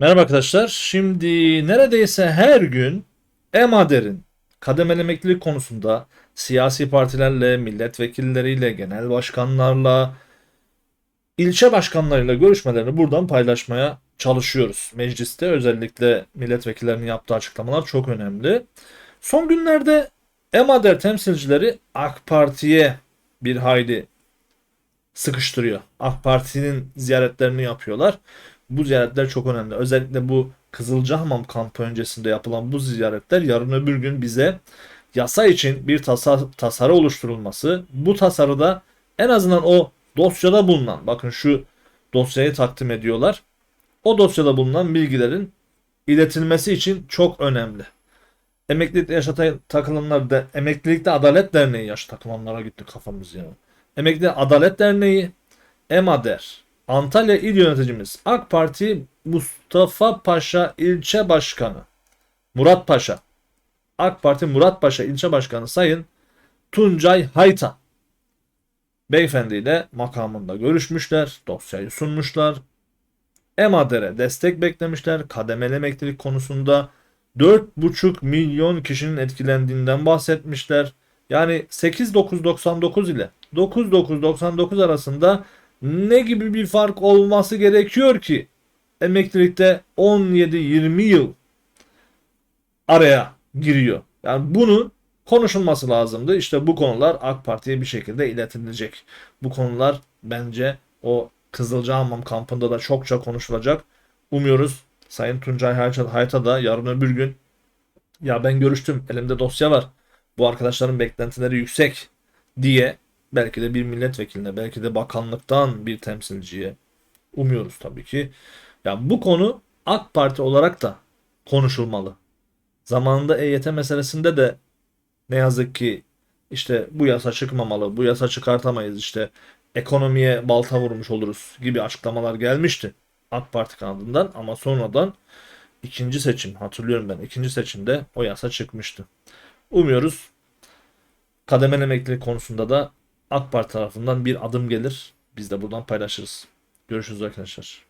Merhaba arkadaşlar. Şimdi neredeyse her gün EMADER'in kademeli emeklilik konusunda siyasi partilerle, milletvekilleriyle, genel başkanlarla, ilçe başkanlarıyla görüşmelerini buradan paylaşmaya çalışıyoruz. Mecliste özellikle milletvekillerinin yaptığı açıklamalar çok önemli. Son günlerde EMADER temsilcileri AK Parti'ye bir hayli sıkıştırıyor. AK Parti'nin ziyaretlerini yapıyorlar. Bu ziyaretler çok önemli. Özellikle bu Kızılcahamam kampı öncesinde yapılan bu ziyaretler yarın öbür gün bize yasa için bir tasa, tasarı oluşturulması, bu tasarıda en azından o dosyada bulunan, bakın şu dosyayı takdim ediyorlar. O dosyada bulunan bilgilerin iletilmesi için çok önemli. Emeklilikte yaşa ta- takılanlar da Emeklilikte Adalet Derneği yaş takılanlara gitti kafamız ya. Emekli Adalet Derneği, EMADER, Antalya İl Yöneticimiz AK Parti Mustafa Paşa İlçe Başkanı Murat Paşa AK Parti Murat Paşa İlçe Başkanı Sayın Tuncay Hayta Beyefendi ile makamında görüşmüşler, dosyayı sunmuşlar. EMADER'e destek beklemişler. Kademeli emeklilik konusunda 4,5 milyon kişinin etkilendiğinden bahsetmişler. Yani 8.999 ile 9.999 arasında ne gibi bir fark olması gerekiyor ki emeklilikte 17-20 yıl araya giriyor. Yani bunun konuşulması lazımdı. İşte bu konular AK Parti'ye bir şekilde iletilecek. Bu konular bence o Kızılcahamam kampında da çokça konuşulacak. Umuyoruz Sayın Tuncay Hayta da yarın öbür gün ya ben görüştüm elimde dosya var. Bu arkadaşların beklentileri yüksek diye belki de bir milletvekiline belki de bakanlıktan bir temsilciye umuyoruz tabii ki. Ya bu konu AK Parti olarak da konuşulmalı. Zamanında EYT meselesinde de ne yazık ki işte bu yasa çıkmamalı, bu yasa çıkartamayız işte ekonomiye balta vurmuş oluruz gibi açıklamalar gelmişti AK Parti kanadından ama sonradan ikinci seçim hatırlıyorum ben ikinci seçimde o yasa çıkmıştı. Umuyoruz kademeli emeklilik konusunda da AK Parti tarafından bir adım gelir. Biz de buradan paylaşırız. Görüşürüz arkadaşlar.